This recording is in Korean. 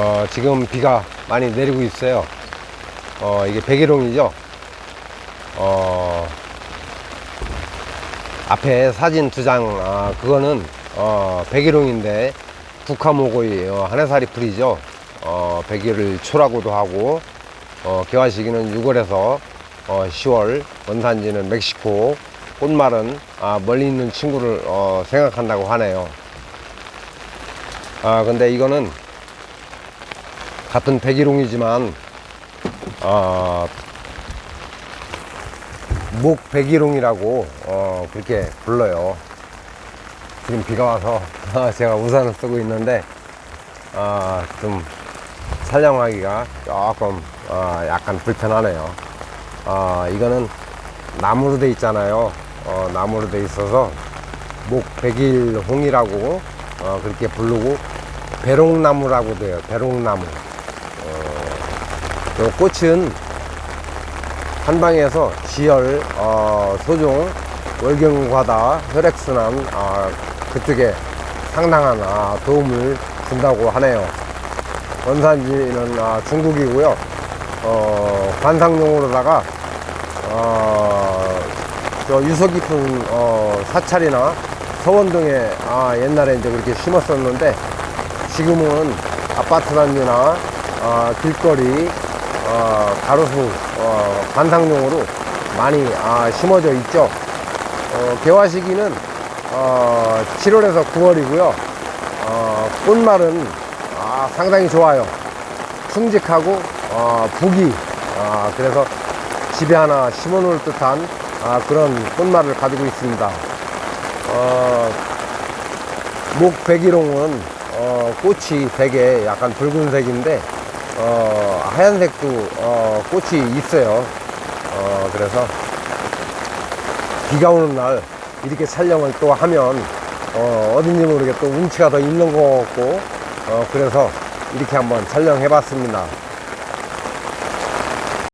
어, 지금 비가 많이 내리고 있어요. 어, 이게 백일홍이죠. 어, 앞에 사진 두 장, 아, 그거는, 어, 백일홍인데, 국화모고이, 어, 하나살이 풀이죠. 어, 백일을 초라고도 하고, 어, 개화 시기는 6월에서, 어, 10월, 원산지는 멕시코, 꽃말은, 아, 멀리 있는 친구를, 어, 생각한다고 하네요. 아, 근데 이거는, 같은 백일홍이지만, 어, 목 백일홍이라고 어, 그렇게 불러요. 지금 비가 와서 제가 우산을 쓰고 있는데 아, 좀 촬영하기가 조금 어, 약간 불편하네요. 아, 이거는 나무로 돼 있잖아요. 어, 나무로 돼 있어서 목 백일홍이라고 어, 그렇게 부르고 배롱나무라고 돼요. 배롱나무. 어, 요 꽃은 한방에서 지열, 어, 소종, 월경과다, 혈액순환, 아, 그쪽에 상당한 아, 도움을 준다고 하네요. 원산지는 아, 중국이고요. 어, 관상용으로다가 어, 저 유서 깊은 어, 사찰이나 서원동에 아, 옛날에 이제 그렇게 심었었는데 지금은 아파트 단지나 아, 길거리 어, 가로수 어, 관상용으로 많이 아, 심어져 있죠. 어, 개화 시기는 어, 7월에서 9월이고요. 어, 꽃말은 아, 상당히 좋아요. 충직하고 어, 북이 아, 그래서 집에 하나 심어놓을 듯한 아, 그런 꽃말을 가지고 있습니다. 어, 목 백일홍은 어, 꽃이 되게 약간 붉은색인데 어, 하얀색도 어, 꽃이 있어요. 어, 그래서 비가 오는 날 이렇게 촬영을 또 하면 어, 어딘지 모르게 또 운치가 더 있는 것 같고 어, 그래서 이렇게 한번 촬영해 봤습니다.